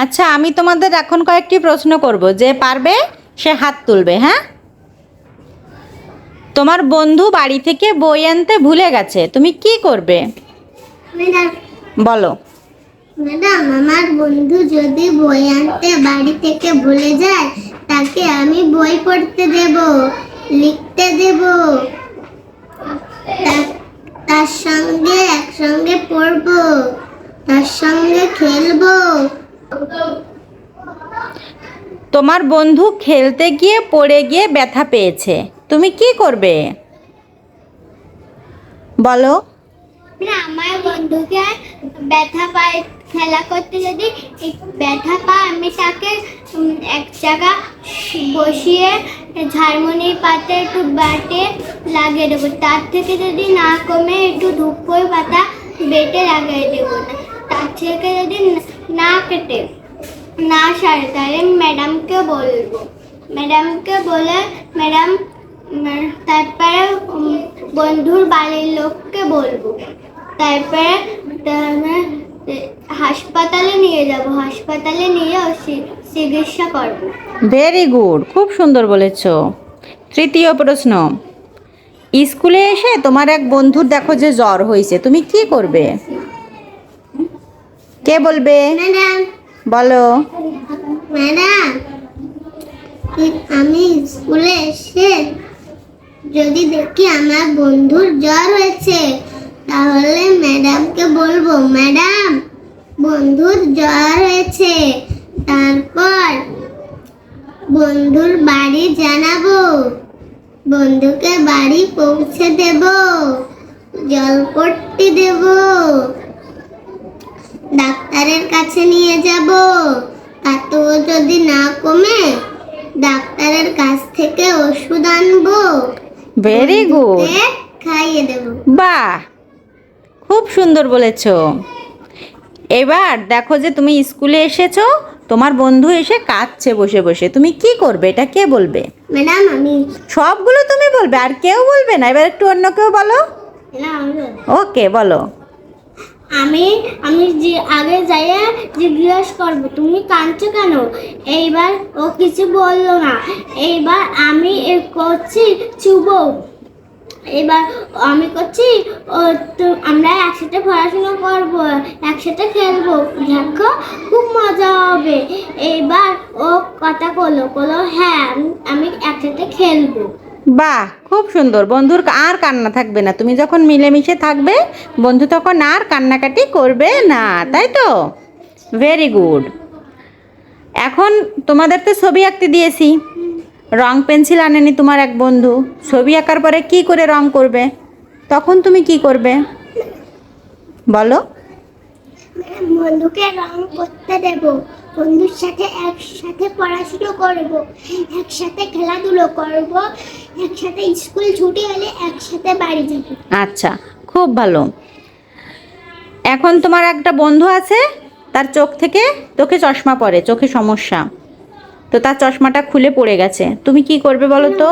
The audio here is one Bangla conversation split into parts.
আচ্ছা আমি তোমাদের এখন কয়েকটি প্রশ্ন করব। যে পারবে সে হাত তুলবে হ্যাঁ? তোমার বন্ধু বাড়ি থেকে বই আনতে ভুলে গেছে তুমি কি করবে? বলো। ম্যাডাম আমার বন্ধু যদি বই আনতে বাড়ি থেকে ভুলে যায় তাকে আমি বই পড়তে দেব লিখতে দেব। তার সঙ্গে একসঙ্গে পড়ব তার সঙ্গে খেলব। তোমার বন্ধু খেলতে গিয়ে পড়ে গিয়ে ব্যথা পেয়েছে। তুমি কি করবে? বলো। আমার বন্ধুকে ব্যথা পায়, খেলা করতে যদি ব্যথা পায়, আমি তাকে এক জায়গা বসিয়ে ঝাড়মুনির পাতে একটু বাটে লাগিয়ে দেবো। তার থেকে যদি না কমে একটু ধূপই পাতা বেটে লাগিয়ে দেবো। তার থেকে যদি ন- কেটে। না সারে তাহলে ম্যাডামকে বলব। ম্যাডামকে বলে ম্যাডাম তারপরে বন্ধুর বাড়ির লোককে বলব। তারপরে হাসপাতালে নিয়ে যাব। হাসপাতালে নিয়ে চিকিৎসা করব। ভেরি গুড খুব সুন্দর বলেছ। তৃতীয় প্রশ্ন। স্কুলে এসে তোমার এক বন্ধুর দেখো যে জ্বর হয়েছে। তুমি কি করবে? কে বলবে? ম্যাডাম। বলো। ম্যাডাম আমি স্কুলে এসে যদি দেখি আমার বন্ধুর জ্বর হয়েছে তাহলে ম্যাডামকে বলব ম্যাডাম বন্ধুর জ্বর হয়েছে। তারপর বন্ধুর বাড়ি জানাব। বন্ধুকে বাড়ি পৌঁছে দেব। জলপট্টি দেব। ডাক্তারের কাছে নিয়ে যাব। তাতেও যদি না কমে ডাক্তারের কাছ থেকে ওষুধ আনব। ভেরি গুড খাইয়ে দেব। বাহ! খুব সুন্দর বলেছ। এবার দেখো যে তুমি স্কুলে এসেছ তোমার বন্ধু এসে কাঁদছে বসে বসে। তুমি কি করবে? এটা কে বলবে? ম্যাডাম আমি সবগুলো তুমি বলবে আর কেউ বলবে না। এবার একটু অন্য কেউ বলো। ওকে বলো। আমি আমি যে আগে যাইয়ে জিজ্ঞেস করব, তুমি কাঁদছো কেন? এইবার ও কিছু বলল না। এইবার আমি করছি চুব এবার আমি করছি, ও তো আমরা একসাথে পড়াশোনা করব, একসাথে খেলব। দেখো, খুব মজা হবে। এইবার ও কথা বলল বলল হ্যাঁ আমি একসাথে খেলব। বাহ, খুব সুন্দর। বন্ধুর আর কান্না থাকবে না। তুমি যখন মিলেমিশে থাকবে, বন্ধু তখন আর কান্নাকাটি করবে না, তাই তো? ভেরি গুড এখন তোমাদের তো ছবি আঁকতে দিয়েছি। রং পেন্সিল আনেনি তোমার এক বন্ধু। ছবি আঁকার পরে কি করে রং করবে? তখন তুমি কি করবে? বলো। বন্ধুকে রং করতে দেব। বন্ধুর সাথে একসাথে পড়াশুনো করব একসাথে খেলাধুলো করব একসাথে স্কুল ছুটি হলে একসাথে বাড়ি যাব। আচ্ছা খুব ভালো। এখন তোমার একটা বন্ধু আছে তার চোখ থেকে তোকে চশমা পড়ে চোখে সমস্যা। তো তার চশমাটা খুলে পড়ে গেছে। তুমি কি করবে বলো তো?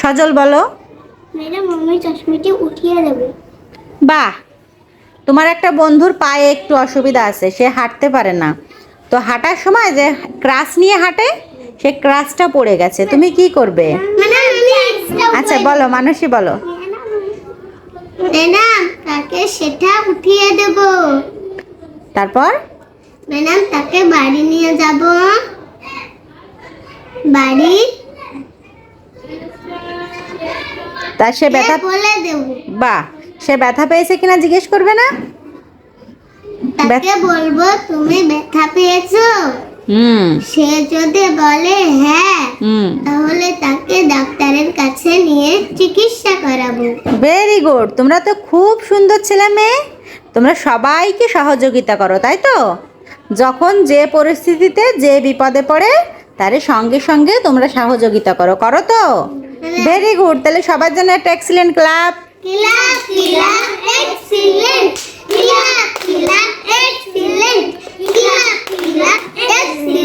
সজল বলো। ম্যাডাম আমি চশমাটি উঠিয়ে দেব। বাহ তোমার একটা বন্ধুর পায়ে একটু অসুবিধা আছে সে হাঁটতে পারে না। তো হাঁটার সময় যে ক্রাস নিয়ে হাঁটে সে ক্রাসটা পড়ে গেছে। তুমি কি করবে? আচ্ছা বলো মানুষই বলো। ম্যাডাম তাকে সেটা উঠিয়ে দেব। তারপর? ম্যাডাম তাকে বাড়ি নিয়ে যাব। বাড়ি? তা সে ব্যথা বলে দেব। বাহ সে ব্যথা পেয়েছে কিনা জিজ্ঞেস করবে না? তাকে বলব তুমি ব্যথা পেয়েছ? হুম। সে যদি বলে হ্যাঁ হুম। তাহলে তাকে ডাক্তারের কাছে নিয়ে চিকিৎসা করাবো। ভেরি গুড তোমরা তো খুব সুন্দর ছেলে মেয়ে। তোমরা সবাইকে সহযোগিতা করো তাই তো? যখন যে পরিস্থিতিতে যে বিপদে পড়ে তারে সঙ্গে সঙ্গে তোমরা সহযোগিতা করো। করো তো? ভেরি গুড তাহলে সবার জন্য একটা এক্সিলেন্ট ক্লাব கிளா கிளா எக்ஸிலென்ட் கிளா கிளா எக்ஸிலென்ட் கிளா கிளா எக்ஸிலென்ட்